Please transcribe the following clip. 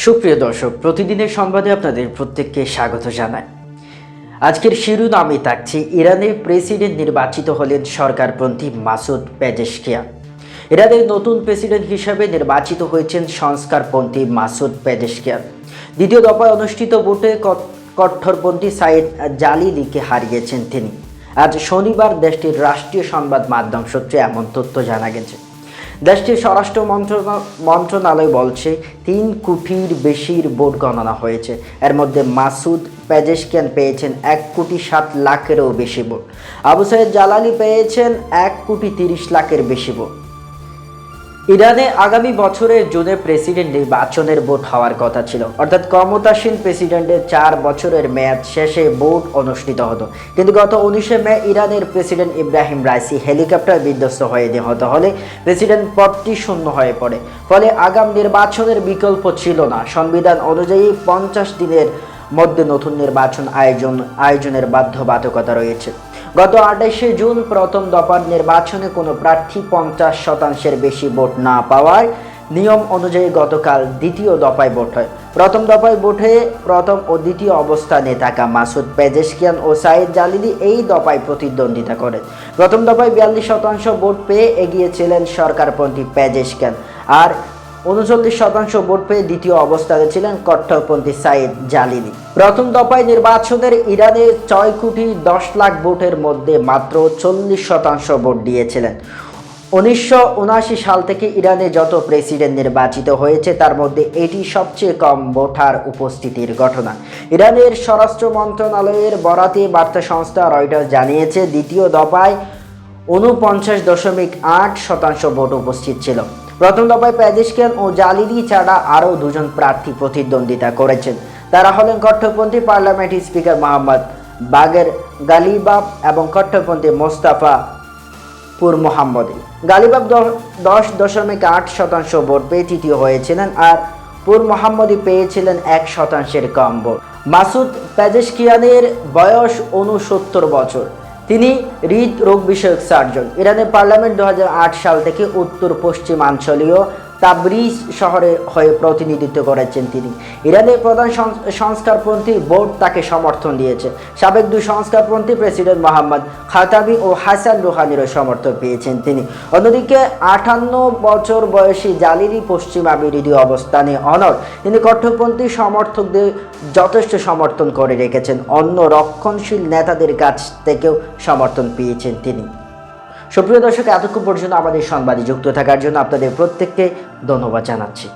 সুপ্রিয় দর্শক, প্রতিদিনের সংবাদে আপনাদের প্রত্যেককে স্বাগত জানাই। আজকের শিরোনামে থাকছে ইরানের প্রেসিডেন্ট নির্বাচিত হলেন সরকারপন্থী মাসুদ পেজেশকিয়ান ইরানের নতুন প্রেসিডেন্ট হিসেবে নির্বাচিত হয়েছেন সংস্কারপন্থী মাসুদ পেজেশকিয়ান দ্বিতীয় দফায় অনুষ্ঠিত ভোটে কট্টরপন্থী সাইদ জালিলিকে হারিয়েছেন তিনি। আজ শনিবার দেশটির রাষ্ট্রীয় সংবাদ মাধ্যম সূত্রে এমন তথ্য জানা গেছে। দেশটির স্বরাষ্ট্র মন্ত্রণা- মন্ত্রণালয় বলছে, তিন কোটির বেশির ভোট গণনা হয়েছে। এর মধ্যে মাসুদ পেজেশকিয়ান পেয়েছেন এক কোটি সাত লাখেরও বেশি ভোট। আবু সৈয়দ জালালি পেয়েছেন এক কোটি তিরিশ লাখের বেশি ভোট। ইরানে আগামী বছরের জুনে প্রেসিডেন্ট নির্বাচনের ভোট হওয়ার কথা ছিল। অর্থাৎ ক্ষমতাসীন প্রেসিডেন্টের চার বছরের মেয়াদ শেষে ভোট অনুষ্ঠিত হতো। কিন্তু গত উনিশে মে ইরানের প্রেসিডেন্ট ইব্রাহিম রাইসি হেলিকপ্টার বিধ্বস্ত হয়ে নিহত হলে প্রেসিডেন্ট পদটি শূন্য হয়ে পড়ে। ফলে আগাম নির্বাচনের বিকল্প ছিল না। সংবিধান অনুযায়ী পঞ্চাশ দিনের মধ্যে নতুন নির্বাচন আয়োজন, আয়োজনের বাধ্যবাধকতা রয়েছে। গত আঠাশে জুন প্রথম দফার নির্বাচনে কোনো প্রার্থী পঞ্চাশ শতাংশের বেশি ভোট না পাওয়ায় নিয়ম অনুযায়ী গতকাল দ্বিতীয় দফায় ভোট হয়। প্রথম দফায় ভোটে প্রথম ও দ্বিতীয় অবস্থানে থাকা মাসুদ পেজেশকিয়ান ও সাইদ জালিলি এই দফায় প্রতিদ্বন্দ্বিতা করেন প্রথম দফায় বিয়াল্লিশ শতাংশ ভোট পেয়ে এগিয়েছিলেন সরকারপন্থী পেজেশকিয়ান। আর উনচল্লিশ শতাংশ ভোট পেয়ে দ্বিতীয় অবস্থানে ছিলেন কট্টরপন্থী সাইদ জালিলি। প্রথম দফায় নির্বাচনের ইরানে ছয় কোটি দশ লাখ ভোটের মধ্যে মাত্র চল্লিশ শতাংশ ভোট দিয়েছিলেন। উনিশশো উনআশি সাল থেকে ইরানে যত প্রেসিডেন্ট নির্বাচিত হয়েছে, তার মধ্যে এটি সবচেয়ে কম ভোটার উপস্থিতির ঘটনা। ইরানের স্বরাষ্ট্র মন্ত্রণালয়ের বরাতে বার্তা সংস্থা রয়টার্স জানিয়েছে, দ্বিতীয় দফায় উনপঞ্চাশ দশমিক আট শতাংশ ভোট উপস্থিত ছিল। প্রথম দফায় প্যাদিসকিয়ান ও জালিলি ছাড়া আরও দুজন প্রার্থী প্রতিদ্বন্দ্বিতা করেছেন। তারা হলেন কট্টরপন্থী পার্লামেন্ট স্পিকার মোহাম্মদ বাগের গালিবাব এবং কট্টরপন্থী মোস্তাফা পুর মোহাম্মদী। গালিবাব দশ দশমিক আট শতাংশ ভোট পেয়ে তৃতীয় হয়েছিলেন আর পুর মোহাম্মদী পেয়েছিলেন এক শতাংশের কম ভোট। মাসুদ পেজেশকিয়ানের বয়স উনসত্তর বছর। তিনি হৃদরোগ বিষয়ক সার্জন ইরানের পার্লামেন্ট দু হাজার আট সাল থেকে উত্তর পশ্চিমাঞ্চলীয় তাবরিজ শহরে হয়ে প্রতিনিধিত্ব করেছেন তিনি। ইরানের প্রধান সংস্কারপন্থী বোর্ড তাকে সমর্থন দিয়েছে। সাবেক দুই সংস্কারপন্থী প্রেসিডেন্ট মোহাম্মদ খাতাবি ও হাসান রুহানিরও সমর্থন পেয়েছেন তিনি। অন্যদিকে আটান্ন বছর বয়সী জালিরি পশ্চিমা বিরোধী অবস্থানে অনর তিনি কঠোরপন্থী সমর্থকদের যথেষ্ট সমর্থন করে রেখেছেন। অন্য রক্ষণশীল নেতাদের কাছ থেকেও সমর্থন পেয়েছেন তিনি। সুপ্রিয় দর্শক এতক্ষণ পর্যন্ত আমাদের সংবাদে যুক্ত থাকার জন্য আপনাদের প্রত্যেককে ধন্যবাদ জানাচ্ছি।